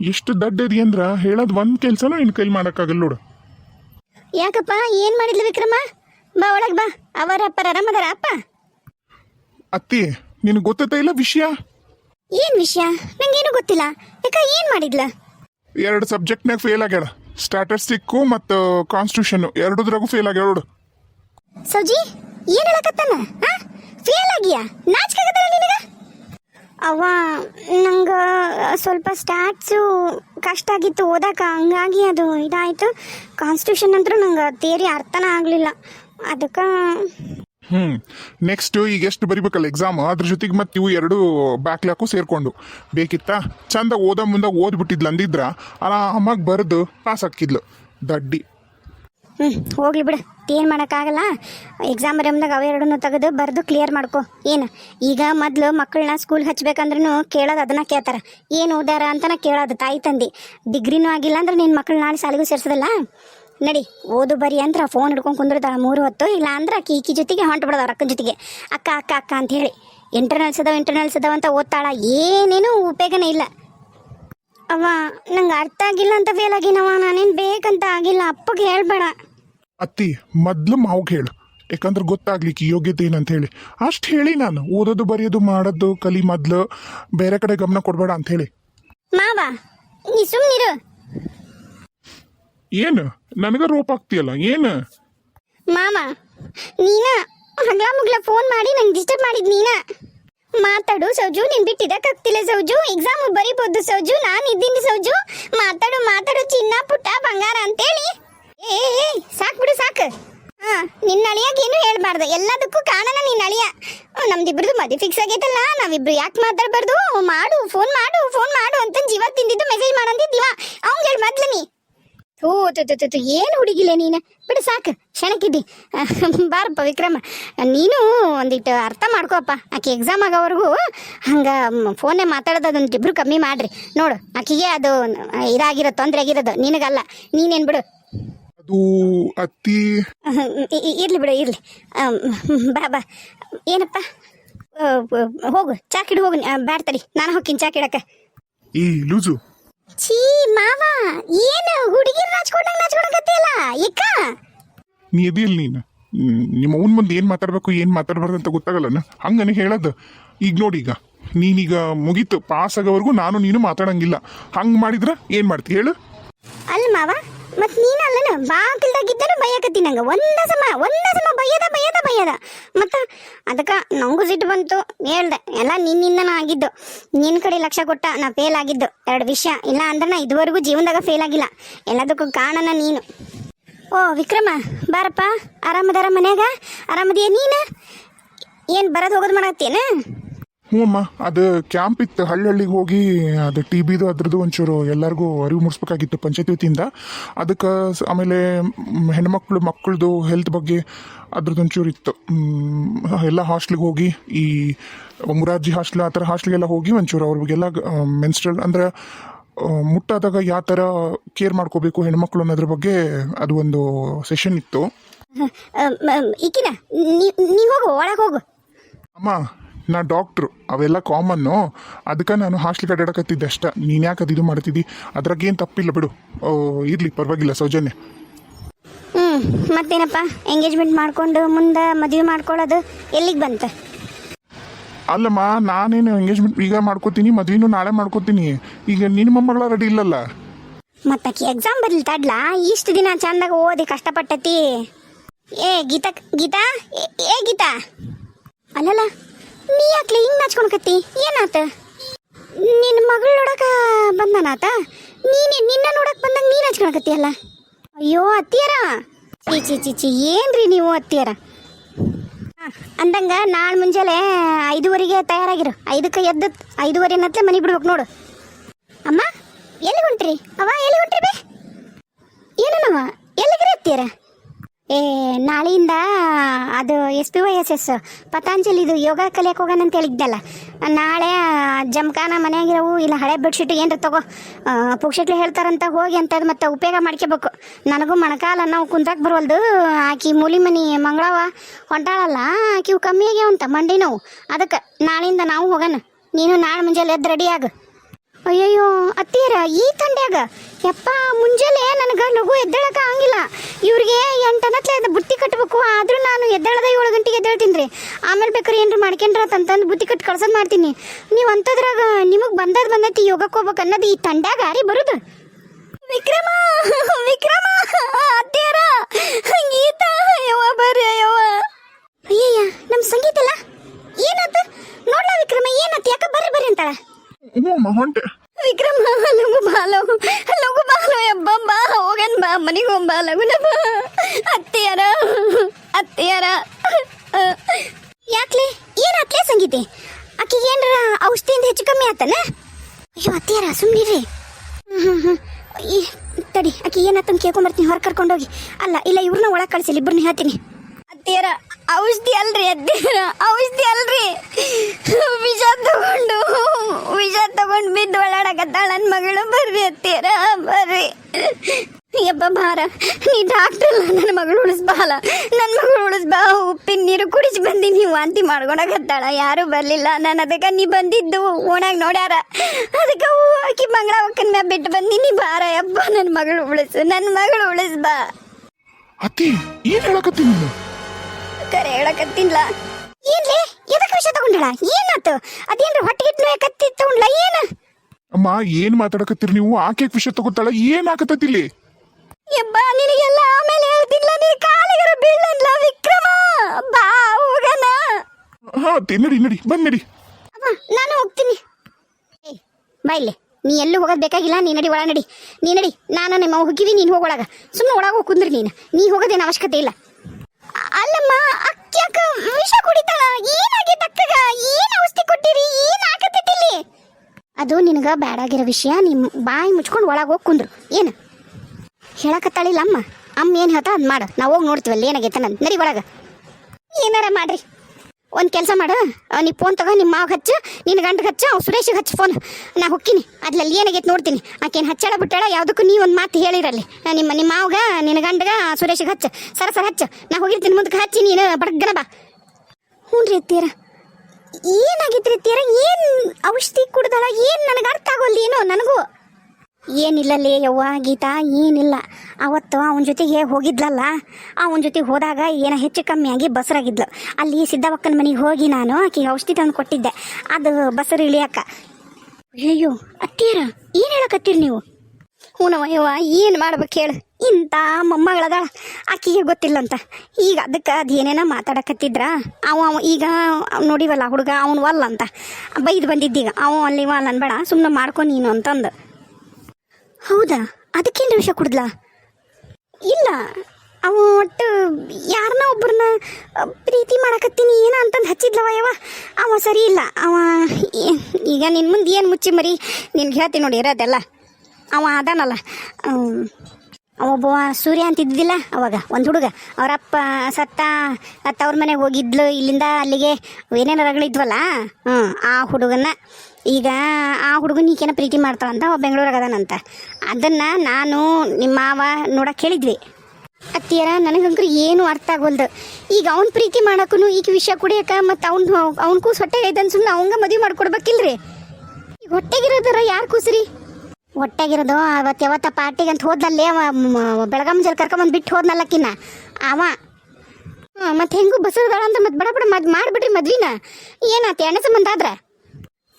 ಎಷ್ಟು ದಡ್ಡದಿ ಅಂದ್ರ ಹೇಳೋದ್ ಒಂದ್ ಕೆಲ್ಸನೂ ನಿನ್ ಕೈಲಿ ಮಾಡಕ್ಕಾಗಲ್ಲ ನೋಡು. ಯಾಕಪ್ಪ? ಏನ್ ಮಾಡಿದ್ಲು ವಿಕ್ರಮ? ಬಾ ಒಳಗ್ ಬಾ. ಅವರ ಅಪ್ಪರ ಆರಾಮದಾರ ಅಪ್ಪ? ಅತ್ತಿ ನಿನಗೆ ಗೊತ್ತೈತ ಇಲ್ಲ ವಿಷಯ? ಏನ್ ವಿಷಯ? ನಂಗೇನು ಗೊತ್ತಿಲ್ಲ. ಯಾಕ ಏನ್ ಮಾಡಿದ್ಲ? ಎರಡು ಸಬ್ಜೆಕ್ಟ್ನಾಗ ಫೇಲ್ ಆಗ್ಯಾಳ. ಸ್ಟಾಟಿಸ್ಟಿಕ್ ಮತ್ತು ಕಾನ್ಸ್ಟಿಟ್ಯೂಷನ್ ಎರಡದ್ರಾಗೂ ಫೇಲ್ ಆಗ್ಯಾಳ ನೋಡು. ಸೌಜಿ ಏನ್ ಹೇಳಕತ್ತಾನ? ಫೇಲ್ ಆಗಿಯಾ? ನಾಚಿಕಾಗತ್ತಲ್ಲ ನಿನಗ? ಅವ್ವ, ನಂಗ ಸ್ವಲ್ಪ ಸ್ಟ್ಯಾಟ್ಸು ಕಷ್ಟ ಆಗಿತ್ತು ಓದಾಕ, ಹಂಗಾಗಿ ಅದು ಇದಾಯ್ತು. ಕಾನ್ಸ್ಟಿಟ್ಯೂಷನ್ ಅಂತೂ ನಂಗೆ ತೇರಿ ಅರ್ಥನ ಆಗಲಿಲ್ಲ. ಅದಕ್ಕೆ ಹ್ಮ್ ನೆಕ್ಸ್ಟ್ ಈಗ ಎಷ್ಟು ಬರಿಬೇಕಲ್ಲ ಎಕ್ಸಾಮ್ ಅದ್ರ ಜೊತೆಗೆ ಮತ್ತೆ ಇವು ಎರಡು ಬ್ಯಾಕ್ಲಾಕು ಸೇರ್ಕೊಂಡು. ಬೇಕಿತ್ತಾ? ಚಂದ ಓದ ಮುಂದೆ ಓದ್ಬಿಟ್ಟಿದ್ಲು ಅಂದಿದ್ರ, ಆರಾಮಾಗಿ ಬರೆದು ಪಾಸ್ ಹಾಕಿದ್ಲು ದಡ್ಡಿ. ಹ್ಞೂ ಹೋಗ್ಲಿ ಬಿಡು. ಏನು ಮಾಡೋಕ್ಕಾಗಲ್ಲ? ಎಕ್ಸಾಮ್ ಬರೆಯಮ್ದಾಗ ಅವೆರಡನ್ನೂ ತೆಗೆದು ಬರೆದು ಕ್ಲಿಯರ್ ಮಾಡ್ಕೊ. ಏನು? ಈಗ ಮೊದಲು ಮಕ್ಕಳನ್ನ ಸ್ಕೂಲ್ಗೆ ಹಚ್ಬೇಕಂದ್ರೂ ಕೇಳೋದು ಅದನ್ನು ಕೇಳ್ತಾರೆ. ಏನು ಓದ್ಯಾರ ಅಂತನ ಕೇಳೋದು ತಾಯಿ ತಂದೆ. ಡಿಗ್ರಿನೂ ಆಗಿಲ್ಲ ಅಂದ್ರೆ ನಿನ್ನ ಮಕ್ಕಳು ನಾಳೆ ಶಾಲೆಗೂ ಸೇರ್ಸೋದಲ್ಲ? ನಡಿ, ಓದು, ಬರಿ ಅಂದ್ರೆ ಫೋನ್ ಹಿಡ್ಕೊಂಡು ಕುಂದಿರ್ತಾಳೆ ಮೂರು ಹೊತ್ತು? ಇಲ್ಲ ಅಂದ್ರೆ ಅಕ್ಕಿ ಈಕಿ ಜೊತೆಗೆ ಹೊಂಟು ಬಿಡೋದು ಅಕ್ಕನ ಜೊತೆಗೆ. ಅಕ್ಕ ಅಕ್ಕ ಅಕ್ಕ ಅಂತ ಹೇಳಿ. ಇಂಟರ್ನಲ್ಸ್ ಅದಾವ ಇಂಟರ್ನಲ್ಸ್ ಅದಾವ ಅಂತ ಓದ್ತಾಳ. ಏನೇನೂ ಉಪಯೋಗನೇ ಇಲ್ಲ. ಅವ್ವ ನಂಗೆ ಅರ್ಥ ಆಗಿಲ್ಲ ಅಂತ ಫೇಲ್ ಆಗಿನವ ನಾನೇನು ಬೇಕಂತ ಆಗಿಲ್ಲ. ಅಪ್ಪಗೆ ಹೇಳ್ಬೇಡ. ಅತ್ತಿ ಮೊದ್ಲು ಮಾವ್ಗೆ ಹೇಳು. ಯಾಕಂದ್ರೆ ಗೊತ್ತಾಗ್ಲಿಕ್ಕೆ ಯೋಗ್ಯತೆ ಏನಂತ ಹೇಳಿ. ಅಷ್ಟು ಹೇಳಿ ನಾನು. ಓದೋದು ಬರೆಯೋದು ಮಾಡೋದು ಕಲಿ ಮೊದ್ಲು. ಬೇರೆ ಕಡೆ ಗಮನ ಕೊಡಬೇಡ ಅಂತ ಹೇಳಿ. ಮಾವ ನೀ ಸುಮ್ಮನಿರು ಏನು? ನನಗೆ ರೋಪ್ ಆಗ್ತೀಯಲ್ಲ ಏನು? ಮಾವ ನೀನ ಹಗ್ಲ ಮುಗ್ಲ ಫೋನ್ ಮಾಡಿ ನಂಗೆ ಡಿಸ್ಟರ್ಬ್ ಮಾಡಿದ್ ನೀನ. ಮಾತಾಡು ಸೌಜು, ನಿನ್ ಬಿಟ್ಟಿದಕ್ಕಾಗ್ತಿಲ್ಲ ಸೌಜು. ಎಕ್ಸಾಮ್ ಬರಿಬೋದು ಸೌಜು, ನಾನು ಇದ್ದೀನಿ ಸೌಜು. ಮಾತಾಡು ಮಾತಾಡು, ಚಿನ್ನ, ಪುಟ್ಟ, ಬಂಗಾರ ಅಂತೇಳಿ. ಏ ಸಾಕ್ ಬಿಡು, ಸಾಕು. ಹಾ, ನಿನ್ನ ಅಳಿಯಾಗ ಏನು ಹೇಳ್ಬಾರ್ದು. ಎಲ್ಲದಕ್ಕೂ ಕಾರಣ ನಿನ್ನ ಅಳಿಯ. ನಮ್ದಿಬ್ರದ್ದು ಮದುವೆ ಫಿಕ್ಸ್ ಆಗೈತಲ್ಲ. ನಾವಿಬ್ರು ಯಾಕೆ ಮಾತಾಡ್ಬಾರ್ದು? ಮಾಡು ಫೋನ್ ಮಾಡು ಫೋನ್ ಮಾಡು ಅಂತ ಜೀವ ತಿಂದಿದ್ದು ಮೆಸೇಜ್ ಮಾಡಂತಿದ್ದೀವ ಅವ್ನ್ ಹೇಳಿ, ಮೊದ್ಲು ನೀ. ಥೂ ತು ಏನು ಹುಡುಗಿಲ್ಲ ನೀನು? ಬಿಡು ಸಾಕು ಕ್ಷಣಕ್ಕಿದ್ದಿ. ಬಾರಪ್ಪ ವಿಕ್ರಮ. ನೀನು ಒಂದಿಟ್ಟು ಅರ್ಥ ಮಾಡ್ಕೋಪ್ಪ. ಆಕೆ ಎಕ್ಸಾಮ್ ಆಗೋವರೆಗೂ ಹಂಗೆ ಫೋನೇ ಮಾತಾಡೋದು ಅದೊಂದು ಇಬ್ರು ಕಮ್ಮಿ ಮಾಡ್ರಿ. ನೋಡು ಆಕೆಗೆ ಅದು ಇದಾಗಿರೋ ತೊಂದರೆ ಆಗಿರೋದು. ನಿನಗಲ್ಲ ನೀನೇನು ಬಿಡು. ಅದು ಅತ್ತಿ. ಇರ್ಲಿ ಬಿಡು ಇರ್ಲಿ. ಬಾ ಬಾ. ಏನಪ್ಪ? ಹೋಗು ಚಾಕಿಡ್ ಹೋಗು. ಆ, ಬ್ಯಾಡ್ ತಡಿ ನಾನು ಹೋಗ್ತೀನಿ ಚಾಕಿಡಕ್ಕೆ ಈ ಲೂಜು ಛೀ ಮಾವ ಏನು ನೀ ಎದಿಲ್ ನೀನು. ನಿಮ್ಮ ಅವನ ಮುಂದೆ ಏನು ಮಾತಾಡಬೇಕು, ಏನು ಮಾತಾಡಬಾರ್ದು ಅಂತ ಗೊತ್ತಾಗಲ್ಲನ? ಹಂಗನೆ ಹೇಳೋದು. ಈಗ ನೋಡಿ ಈಗ. ನೀನೀಗ ಮುಗೀತು ಪಾಸ್ ಆಗೋವರೆಗೂ ನಾನು ನೀನು ಮಾತಾಡಂಗಿಲ್ಲ. ಹಂಗೆ ಮಾಡಿದ್ರೆ ಏನು ಮಾಡ್ತಿ, ಹೇಳು. ಅಲ್ಲ ಮಾವ, ಮತ್ ನೀನ ಅಲ್ಲನ? ಬಾಕಿಲ್ದಾಗಿದ್ದರು ಬೈಯಕತ್ತಿ ನಂಗ. ಒಂದ ಸಮ ಒಂದ ಸಮ ಬಯ್ಯದ ಬೈಯದ ಬೈಯದ. ಮತ್ತ ಅದಕ್ಕ ನಂಗೂ ಸಿಟ್ಟು ಬಂತು. ಹೇಳ್ದೆ, ಎಲ್ಲ ನಿನ್ನಿಂದನ ಆಗಿದ್ದು. ನಿನ್ ಕಡೆ ಲಕ್ಷ ಕೊಟ್ಟ ನಾ ಫೇಲ್ ಆಗಿದ್ದು. ಎರಡು ವಿಷಯ. ಇಲ್ಲ ಅಂದ್ರೆ ನಾ ಇದುವರೆಗೂ ಜೀವನದಾಗ ಫೇಲ್ ಆಗಿಲ್ಲ. ಎಲ್ಲದಕ್ಕೂ ಕಾರಣ ನೀನು. ಓ, ವಿಕ್ರಮ, ಬಾರಪ್ಪ. ಆರಾಮದಾರ ಮನ್ಯಾಗ? ಆರಾಮದಿಯ ನೀನ? ಏನ್ ಬರೋದು ಹೋಗೋದು ಮಾಡತ್ತೇನ ಹ್ಞೂ ಅಮ್ಮ, ಅದು ಕ್ಯಾಂಪ್ ಇತ್ತು. ಹಳ್ಳಿ ಹೋಗಿ ಅದು ಟಿ ಬಿದು ಅದ್ರದ್ದು ಒಂಚೂರು ಎಲ್ಲರಿಗೂ ಅರಿವು ಮೂಡಿಸ್ಬೇಕಾಗಿತ್ತು ಪಂಚಾಯತ್ ವತಿಯಿಂದ. ಅದಕ್ಕೆ ಆಮೇಲೆ ಹೆಣ್ಮಕ್ಳು ಮಕ್ಕಳದು ಹೆಲ್ತ್ ಬಗ್ಗೆ ಅದ್ರದ್ದು ಒಂಚೂರು ಇತ್ತು. ಎಲ್ಲ ಹಾಸ್ಟ್ಲಿಗೆ ಹೋಗಿ, ಈ ಮುರಾರ್ಜಿ ಹಾಸ್ಟ್ಲ್ ಆ ಥರ ಹಾಸ್ಟ್ಲಿಗೆಲ್ಲ ಹೋಗಿ ಒಂಚೂರು ಅವ್ರಿಗೆಲ್ಲ ಮೆನ್ಸ್ಟ್ರಲ್ ಅಂದರೆ ಮುಟ್ಟಾದಾಗ ಯಾವ ಥರ ಕೇರ್ ಮಾಡ್ಕೋಬೇಕು ಹೆಣ್ಮಕ್ಳು ಅನ್ನೋದ್ರ ಬಗ್ಗೆ ಅದು ಒಂದು ಸೆಷನ್ ಇತ್ತು. ಈಕಿನ ನೀ ಹೋಗು ಒಳಗೆ ಹೋಗು. ಅಮ್ಮ ನಾ ಡಾಕ್ಟ್ರು ಅವೆಲ್ಲ ಕಾಮನ್ನು ಅದಕ್ಕೆ ನಾನು ಹಾಸ್ಟೆಲ್ ಅಡ್ಡಾಡಕತ್ತಿದ್ದೆ ಅಷ್ಟ. ನೀನು ಯಾಕೆ ಅದು ಇದು ಮಾಡ್ತಿದ್ದಿ? ಅದ್ರಾಗೇನು ತಪ್ಪಿಲ್ಲ ಬಿಡು. ಇರ್ಲಿ ಪರವಾಗಿಲ್ಲ ಸೌಜನ್ಯ. ಹ್ಞೂ ಮತ್ತೇನಪ್ಪ? ಎಂಗೇಜ್ಮೆಂಟ್ ಮಾಡ್ಕೊಂಡು ಮುಂದೆ ಮದುವೆ ಮಾಡ್ಕೊಳ್ಳೋದು ಎಲ್ಲಿಗೆ ಬಂತ? ಅಲ್ಲಮ್ಮ, ನಾನೇನು ಎಂಗೇಜ್ಮೆಂಟ್ ಈಗ ಮಾಡ್ಕೋತೀನಿ, ಮದ್ವೆನೂ ನಾಳೆ ಮಾಡ್ಕೋತೀನಿ. ಈಗ ನಿನ್ನ ಮೊಮ್ಮಗಳ ರೆಡಿ ಇಲ್ಲಲ್ಲ? ಮತ್ತಾಕಿ ಎಕ್ಸಾಮ್ ಬರ್ಲಿ ತಡ್ಲಾ ಇಷ್ಟು ದಿನ ಚಂದಾಗ ಓದಿ ಕಷ್ಟಪಟ್ಟತಿ. ಏ, ಗೀತಾ ಗೀತಾ? ಏ- ಏ, ಗೀತಾ? ಅಲ್ಲಲ್ಲ, ನೀ ಯಾಕ್ಲಿ ಹಿಂಗ್ ನಾಚ್ಕೊಳಕತ್ತಿ ಏನಾತ? ನಿನ್ನ ಮಗಳು ನೋಡಕ ಬಂದನಾತ? ನೀನೆ, ನಿನ್ನ ನೋಡಕ್ ಬಂದಂಗ ನೀ ನಾಚ್ಕೊಳಕತ್ತಿ ಅಲ್ಲ? ಅಯ್ಯೋ, ಅತ್ತಿಯರ! ಚಿ ಚಿ ಚಿ ಚಿ ಏನ್ರಿ ನೀವು ಅತ್ತಿಯರ? ಅಂದಂಗ ನಾಳೆ ಮುಂಜಾನೆ ಐದುವರೆಗೆ ತಯಾರಾಗಿರು. ಐದಕ್ಕೆ ಎದ್ದು ಐದುವರೆ ನತ್ತೆ ಮನೆ ಬಿಡ್ಬೇಕು ನೋಡು. ಅಮ್ಮ ಎಲ್ಲಿ ಹೊಂಟ್ರಿ? ಅವ ಎಲ್ಲಿ ಹೊಂಟ್ರಿ ಬೇ? ಏನನವ ಎಲ್ಲಿಗೆ ಏ, ನಾಳೆಯಿಂದ ಅದು S P Y S S ಪತಾಂಜಲಿದು ಯೋಗ ಕಲಿಯಕ್ಕೆ ಹೋಗೋಣ ಅಂತ ಹೇಳಿದ್ದಲ್ಲ ನಾಳೆ ಜಮ್ಕಾನ ಮನೆಯಾಗಿರವು ಇಲ್ಲ ಹಳೆ ಬೆಡ್ಶೀಟ್ ಏನ್ರ ತಗೋ ಪುಕ್ಷಿಟ್ಲು ಹೇಳ್ತಾರಂತ ಹೋಗಿ ಅಂತ ಮತ್ತೆ ಉಪಯೋಗ ಮಾಡ್ಕೋಬೇಕು ನನಗೂ ಮಣಕಾಲ ನಾವು ಕುಂತಾಕ್ ಬರವಲ್ದು, ಆಕಿ ಮೂಲಿ ಮನಿ ಮಂಗಳವ ಹೊಂಟಾಳಲ್ಲ ಆಕಿವು ಕಮ್ಮಿ ಆಗ್ಯಾವಂತ ಮಂಡಿ ನೋವು. ಅದಕ್ಕೆ ನಾಳೆಯಿಂದ ನಾವು ಹೋಗೋಣ. ನೀನು ನಾಳೆ ಮುಂಜಾನೆ ಎದ್ದು ರೆಡಿ ಆಗು. ಅಯ್ಯಯ್ಯೋ ಅತ್ತೀರ ಈ ತಂಡ್ಯಾಗ? ಯಪ್ಪ, ಮುಂಜಾನೆ ನನಗೆ ನಗು ಎದ್ದೇಳಕ ಆಗಿಲ್ಲ ಇವ್ರಿಗೆ ಎಂಟನತ್ಲೆ ಬುತ್ತಿ ಕಟ್ಟಬೇಕು ಆದ್ರೂ ನಾನು ಎದ್ದೇಳದ ಏಳು ಗಂಟೆಗೆ ಎದ್ದೇಳ್ತೀನಿ ರೀ. ಆಮೇಲೆ ಬೇಕಾರೆ ಏನ್ರ ಮಾಡ್ಕೊಂಡ್ರ ಅಂತಂದು ಬುತ್ತಿ ಕಟ್ಟು ಕಳ್ಸೋದು ಮಾಡ್ತೀನಿ. ನೀವು ಅಂಥದ್ರಾಗ ನಿಮಗೆ ಬಂದದ್ ಬಂದೈತಿ ಯೋಗಕ್ಕೆ ಹೋಗ್ಬೇಕು ಅನ್ನೋದು ಈ ತಂಡ ಗಾರಿ ಬರುದು. ವಿಕ್ರಮ ವಿಕ್ರಮ ಅತ್ತಿಯರ ಗೀತಾ ಅಯ್ಯೋ ಬರ್ರಿ ಅಯ್ಯೋ ಅಯ್ಯಯ್ಯ ನಮ್ಮ ಸಂಗೀತ ಅಲ್ಲ ಏನತ್ತ ನೋಡ್ಲ ವಿಕ್ರಮ ಏನಾತ? ಯಾಕ ಬರ್ರಿ ಬರ್ರಿ ಅಂತಾಳ? ವಿಕ್ರಮ ಲಘು ಬಾ ಲಘು ಲಘು ಬಾ ಯಬ್ಬ ಬಾ, ಹೋಗನ್ ಬಾ, ಮನೆಗೆ ಹೋಗ್ಬ ಲಗುನ ಬಾ. ಅತ್ತೆಯರ ಅತ್ತೆಯರ. ಯಾಕ್ಲೆ? ಏನಾತ್ಲೆ ಸಂಗೀತೆ? ಆಕಿಗೆ ಏನ್ರ ಔಷಧಿಯಿಂದ ಹೆಚ್ಚು ಕಮ್ಮಿ ಆತನ? ಅಯ್ಯೋ, ಅತ್ತೆಯರ ಸುಮ್ಮನಿರಿ ಈ ತಡಿ, ಆಕಿ ಏನಾತಂತ ಕೇಳ್ಕೊಂಬರ್ತೀನಿ ಹೊರ ಕರ್ಕೊಂಡೋಗಿ ಅಲ್ಲ, ಇಲ್ಲ ಇವ್ರನ್ನ ಒಳಗೆ ಕಳಿಸಿಲ್ಲ ಇಬ್ಬರನ್ನ ಹೇಳ್ತೀನಿ. ಅತ್ತೆಯರ, ಔಷಧಿ ಅಲ್ರಿ, ಅತ್ತೆಯರ, ಔಷಧಿ ಅಲ್ರಿ. ವಿಷ ತಗೊಂಡು ವಿಷ ತಗೊಂಡು ಬಿದ್ದು ಒಳಾಡಕತ್ತಾಳ ನನ್ನ ಮಗಳು ಬರ್ರಿ, ಅತ್ತೆಯರ ಬರ್ರಿ ಯಪ್ಪ ಭಾರ. ನೀ ಡಾಕ್ಟರ್ ನನ್ನ ಮಗಳು ಉಳಿಸ್ಬಾಲ ನನ್ನ ಮಗಳು ಉಳಿಸ್ಬಾ. ಉಪ್ಪಿನ ನೀರು ಕುಡಿಸಿ ಬಂದೀನಿ ವಾಂತಿ ಮಾಡ್ಕೊಳಕತ್ತಾಳ ಯಾರು ಬರಲಿಲ್ಲ. ನಾನು ಅದಕ್ಕೆ ನೀ ಬಂದಿದ್ದು ಓಣಾಗ ನೋಡ್ಯಾರ. ಅದಕ್ಕೆ ಆಕಿ ಮಂಗಳ ಒಕ್ಕನ ಮ್ಯಾಗ ಬಿಟ್ಟು ಬಂದೀನಿ ಬಾರ ಯಪ್ಪ ನನ್ನ ಮಗಳು ಉಳಿಸು. ನನ್ನ ಮಗಳು ಉಳಿಸ್ಬಾ. ಅತ್ತಿ ಏನ್ ಹೇಳಕತ್ತಿ ನೀನು? ಕರೆ ಹೇಳಕತ್ತಿಲ್ಲ. ಏನ್ಲೇ? ಎದಕ್ಕೆ ವಿಷಯ ತಗೊಂಡಳ? ಏನಾತು? ಅದೇನ್ರ ಹೊಟ್ಟೆ ಹಿಟ್ಟು ಕತ್ತಿ ತಗೊಂಡ್ಲ ಏನ? ಅಮ್ಮ ಏನ್ ಮಾತಾಡಕತ್ತೀರಿ ನೀವು? ಆಕೆ ವಿಷಯ ತಗೋತಾಳ ಏನ್ ಆಕತ್ತೈತಿ ಇಲ್ಲಿ? ಯಬ್ಬ ನಿನಗೆಲ್ಲ ಆಮೇಲೆ ಹೇಳ್ತಿಲ್ಲ ನೀ ಕಾಲಿಗರ ಬೀಳಲ್ಲ ವಿಕ್ರಮ! ಬಾ ಹೋಗಣ. ಹಾ ಅತ್ತಿ ನಡಿ ಬಂದ್ ನಡಿ. ಅಮ್ಮ ನಾನು ಹೋಗ್ತೀನಿ. ಏಯ್ ಬಾ ಇಲ್ಲಿ. ನೀ ಎಲ್ಲೂ ಹೋಗೋದು ಬೇಕಾಗಿಲ್ಲ ನೀ ನಡಿ ಒಳ ನಡಿ. ನೀ ನಡಿ ನಾನು ನಿಮ್ಮ ಹೋಗಿವಿ ನೀನು ಹೋಗೊಳಗ ಸುಮ್ಮನೆ ಒಳಗೆ ಹೋಗಿ ಕುಂದ್ರಿ ನೀನು. ನೀ ಹೋಗೋದೇನು ಅವಶ್ಯಕತೆ ಇಲ್ಲ. ಅ- ಅಲ್ಲಮ್ಮ ಅಕ್ಕ್ಯಾಕ ವಿಷ ಕುಡಿತಾಳ? ಏನಾಗೈತೆ ಅಕ್ಕಗ? ಏನು ಔಷಧಿ ಕೊಟ್ಟಿರಿ? ಏನು ಆಕತೈತಿಲ್ಲಿ ಅದು ನಿನಗ ಬ್ಯಾಡಾಗಿರೋ ವಿಷಯ. ನಿಮ್ಮ ಬಾಯಿ ಮುಚ್ಕೊಂಡು ಒಳಗೆ ಹೋಗಿ ಕುಂದ್ರು. ಏನು? ಹೇಳಕತ್ತಾಳಿಲ್ಲ ಅಮ್ಮ. ಅಮ್ಮ ಏನು ಹೇಳ್ತಾ ಅದು ಮಾಡು. ನಾವು ಹೋಗಿ ನೋಡ್ತೀವಲ್ಲ ಏನಾಗೈತೆ ನನ್ನ ನಡಿ ಒಳಗೆ. ಏನಾರ ಮಾಡ್ರಿ. ಒಂದು ಕೆಲಸ ಮಾಡು. ನೀ ಫೋನ್ ತಗೋ ನಿಮ್ಮ ಮಾವ ಹಚ್ಚು ನಿನ್ನ ಗಂಡಗೆ ಹಚ್ಚು ಅವ್ನು ಸುರೇಶಿಗೆ ಹಚ್ಚು ಫೋನ್ ನಾ ಹೊಕ್ಕಿನಿ. ಅದ್ರಲ್ಲಿ ಏನಾಗೈತೆ ನೋಡ್ತೀನಿ. ಆಕೇನು ಹಚ್ಚಾಳ ಬಿಟ್ಟಾಳ ಯಾವುದಕ್ಕೂ ನೀ ಒಂದು ಮಾತು ಹೇಳಿರಲ್ಲಿ ನಿಮ್ಮ ನಿಮ್ಮ ಮಾವಗ ನಿನ್ನ ಗಂಡಗ, ಸುರೇಶಿಗೆ ಹಚ್ಚು. ಸರ ಸರ, ಹಚ್ಚು. ನಾ ಹೋಗಿರ್ತೀನಿ ಮುಂದಕ್ಕೆ. ಹಚ್ಚಿ ನೀನು ಬಡಗ್ಗನ ಬಾ. ಹ್ಞೂ ರೀ ಅತ್ತೀರ ಏನಾಗಿತ್ತು ತೀರ ಏನು ಔಷಧಿ ಕುಡ್ದಳ? ಏನು ನನಗೆ ಅರ್ಥ ಆಗೋಲ್ಲ ಏನೋ ನನಗೂ? ಏನಿಲ್ಲಲೇ ಯವ್ವ ಗೀತಾ, ಏನಿಲ್ಲ. ಅವತ್ತು ಅವನ ಜೊತೆಗೆ ಹೋಗಿದ್ಲಲ್ಲ? ಅವನ ಜೊತೆಗೆ ಹೋದಾಗ ಏನೋ ಹೆಚ್ಚು ಕಮ್ಮಿ ಆಗಿ ಬಸರಾಗಿದ್ಲು. ಅಲ್ಲಿ ಸಿದ್ದವಕ್ಕನ ಮನೆಗೆ ಹೋಗಿ ನಾನು ಆಕೆಗೆ ಔಷಧಿ ತಂದು ಕೊಟ್ಟಿದ್ದೆ. ಅದು ಬಸರು ಇಳಿಯಕ್ಕ ಅಯ್ಯೋ ಅತ್ತೀರ ಏನು ಹೇಳಕತ್ತೀರಿ ನೀವು? ಹ್ಞೂ ಯವ್ವ, ಏನು ಮಾಡ್ಬೇಕು ಹೇಳು ಇಂಥ ಮೊಮ್ಮಗಳದಾಳ. ಆಕಿಗೆ ಗೊತ್ತಿಲ್ಲಂತ. ಈಗ ಅದಕ್ಕೆ ಅದು ಮಾತಾಡಕತ್ತಿದ್ರ? ಅವ ಅವ ಈಗ ನೋಡಿವಲ್ಲ ಹುಡುಗ, ಅವನು ವಲ್ಲ ಅಂತ. ಬೈದು ಬಂದಿದ್ದೀಗ. ಅವ ಅಲ್ಲಿ ವಲ್ಲ ಅನ್ಬೇಡ ಸುಮ್ಮನೆ ಮಾಡ್ಕೊ ನೀನು ಅಂತಂದು. ಹೌದಾ? ಅದಕ್ಕೇನು ವಿಷಯ ಕುಡ್ದ್ಲ? ಇಲ್ಲ. ಅವ ಒಟ್ಟು ಯಾರನ್ನ ಒಬ್ಬರನ್ನ ಪ್ರೀತಿ ಮಾಡಕತ್ತೀನಿ ಏನ ಅಂತಂದು ಹಚ್ಚಿದ್ಲವ ಯವ ಅವ ಸರಿ ಇಲ್ಲ. ಅವ ಈಗ ನಿನ್ನ ಮುಂದೆ ಏನು ಮುಚ್ಚಿ ಮರಿ? ನಿನ್ಗೆ ಹೇಳ್ತೀನಿ ನೋಡಿ ಇರೋದೆಲ್ಲ. ಅವ ಅದಾನಲ್ಲ. ಒಬ್ಬವ ಸೂರ್ಯ ಅಂತ ಇದ್ದಿದ್ದಿಲ್ಲ? ಅವಾಗ ಒಂದು ಹುಡುಗ. ಅವರಪ್ಪ ಸತ್ತ ತವ್ರ ಮನೆಗೆ ಹೋಗಿದ್ಲು. ಇಲ್ಲಿಂದ ಅಲ್ಲಿಗೆ ಏನೇನು ರಗಳಿದ್ವಲ್ಲ ಹ್ಞೂ ಆ ಹುಡುಗನ ಈಗ ಆ ಹುಡುಗನ ಈಕೆನ ಪ್ರೀತಿ ಮಾಡ್ತಾಳಂತ ಅವ ಬೆಂಗಳೂರಾಗ ಅದಾನಂತ ಅದನ್ನು ನಾನು ನಿಮ್ಮ ಮಾವ ನೋಡಕ್ಕೆ ಹೇಳಿದ್ವಿ. ಅತ್ತಿಯರ ನನಗಂಕರು ಏನು ಅರ್ಥ ಆಗೋಲ್ದು. ಈಗ ಅವ್ನ ಪ್ರೀತಿ ಮಾಡೋಕ್ಕೂ ಈಗ ವಿಷಯ ಕುಡಿಯಕ ಮತ್ತು ಅವ್ನು ಅವ್ನ ಕೂಸು ಹೊಟ್ಟೆಗೆ ಐತೆ ಸುಮ್ಮನೆ ಅವಂಗ ಮದುವೆ ಮಾಡ್ಕೊಡ್ಬೇಕಿಲ್ರಿ? ಹೊಟ್ಟೆಗಿರೋದರ ಯಾರು ಕೂಸ್ರಿ? ಹೊಟ್ಟೆಗಿರೋದು ಅವತ್ತು ಯಾವತ್ತ ಪಾರ್ಟಿಗೆ ಅಂತ ಹೋದ್ಲಲ್ಲೇ ಅವ ಬೆಳಗಾಂ ಜಲ್ ಕರ್ಕೊಂಬಂದು ಬಿಟ್ಟು ಹೋದ್ನಲ್ಲಕ್ಕಿನ್ನ. ಅವ. ಮತ್ತೆ ಹೆಂಗೂ ಬಸರದಾಳ ಅಂತ ಮತ್ತೆ ಬಡ ಬಡ ಮದ್ ಮಾಡಿಬಿಡ್ರಿ ಮದ್ವಿನ. ಏನಾತ ಎಣ್ಣೆ ಸಂಬಂಧ ಆದ್ರೆ?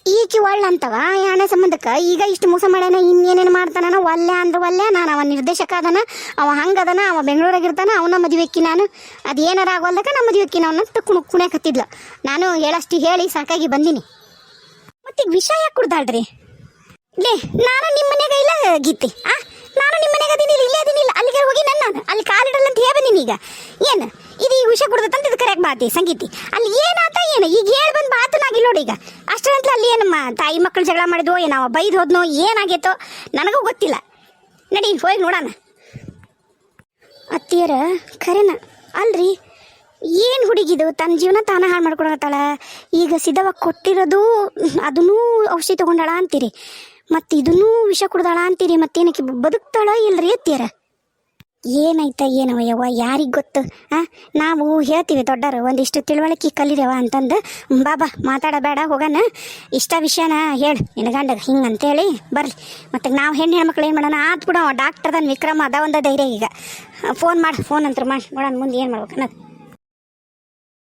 ಈಕಿ ಒಳ್ಳ ಅಂತವ ಎಣ್ಣೆ ಸಂಬಂಧಕ್ಕೆ? ಈಗ ಇಷ್ಟು ಮೋಸ ಮಾಡ್ಯಾನ, ಇನ್ನೇನೇನು ಮಾಡ್ತಾನ? ಒಲ್ಲೆ ಅಂದ್ರೆ ಒಲ್ಲೆ, ನಾನು ಅವ ನಿರ್ದೇಶಕ ಅದಾನ, ಅವ ಹಂಗದನ ಅವ ಬೆಂಗಳೂರಾಗಿರ್ತಾನ ಅವನ ಮದುವೆಕ್ಕಿ ನಾನು. ಅದು ಏನಾರ ಆಗೋಲ್ದಕ್ಕ ನಮ್ಮ ಮದುವೆಕ್ಕಿ ಅವನಂತ ಕುಣ್ ಕುಣ್ಯಾಕತ್ತಿದ್ಲು ನಾನು ಹೇಳಷ್ಟು ಹೇಳಿ ಸಾಕಾಗಿ ಬಂದೀನಿ. ಮತ್ತೀಗ ವಿಷಯ ಕುಡ್ದಾಳ್ರಿ? ಲೇ, ನಾನು ನಿಮ್ಮ ಮನೆಗೆ ಇಲ್ಲ, ಗೀತೆ. ಆ, ನಾನು ನಿಮ್ಮ ಮನೆಗೆ ಅದೀನಿ, ಇಲ್ಲೇ ಅದೀನಿಲ್ಲ ಅಲ್ಲಿಗೆ ಹೋಗಿ ನನ್ನ ನಾನು. ಅಲ್ಲಿ ಕಾಲಿಡಲ್ಲ ಅಂತ ಹೇಳಿ ಈಗ ಏನು? ಇದು ಈ ವಿಷಯ ಕುಡ್ದತ್ತಂತ ಇದು ಕರೆಕ್ಟ್ ಬಾತಿ ಸಂಗೀತಿ. ಅಲ್ಲಿ ಏನಾತ ಏನು? ಈಗ ಹೇಳಿ ಬಂದು ಬಾತನಾಗಿಲ್ಲ ನೋಡಿ ಈಗ. ಅಷ್ಟರಂತಲ ಅಲ್ಲಿ ಏನಮ್ಮ, ತಾಯಿ ಮಕ್ಕಳು ಜಗಳ ಮಾಡಿದ್ವೋ, ಏನೋ ಅವ ಬೈದು ಹೋದ್ನೋ, ಏನಾಗೈತೋ, ನನಗೂ ಗೊತ್ತಿಲ್ಲ. ನಡಿ, ಹೋಗಿ ನೋಡೋಣ. ಅತ್ತಿಯರ ಖರೇನ ಅಲ್ರಿ, ಏನು ಹುಡುಗಿದು? ತನ್ನ ಜೀವನ ತಾನೇ ಹಾಳು ಮಾಡ್ಕೊಳತ್ತಾಳ ಈಗ ಸಿದ್ಧವಾಗಿ ಕೊಟ್ಟಿರೋದು, ಅದನ್ನೂ ಔಷಧಿ ತಗೊಂಡಾಳ ಅಂತೀರಿ. ಮತ್ತು ಇದನ್ನೂ ವಿಷ ಕುಡ್ದಾಳ ಅಂತೀರಿ, ಮತ್ತೇನಕ್ಕೆ ಬದುಕ್ತಾಳ ಇಲ್ರಿ ಎತ್ತೀರ ಏನಾಯ್ತ ಏನವ ಯವ್ವ ಯಾರಿಗೆ ಗೊತ್ತು, ಆ? ನಾವು ಹೇಳ್ತೀವಿ, ದೊಡ್ಡರು, ಒಂದಿಷ್ಟು ತಿಳುವಳಿಕೆ ಕಲಿದೆವ ಅಂತಂದು ಬಾಬಾ ಮಾತಾಡಬೇಡ ಹೋಗೋಣ ಇಷ್ಟ ವಿಷಯನ ಹೇಳು, ನಿನ್ನ ಗಂಡಗೆ ಹಿಂಗೆ ಅಂತೇಳಿ ಬರಲಿ. ಮತ್ತು ನಾವು ಹೆಣ್ಣು ಹೆಣ್ಮಕ್ಳು ಏನು ಮಾಡೋಣ? ಆತ್ ಬಿಡೋ ಡಾಕ್ಟರ್ದನ್ ವಿಕ್ರಮ ಅದ ಒಂದ ಧೈರ್ಯ ಈಗ. ಫೋನ್ ಮಾಡಿ ಫೋನ್ ಅಂತ ಮಾಡಿ, ನೋಡೋಣ ಮುಂದೆ ಏನು ಮಾಡ್ಬೇಕು ಅನ್ನೋದು.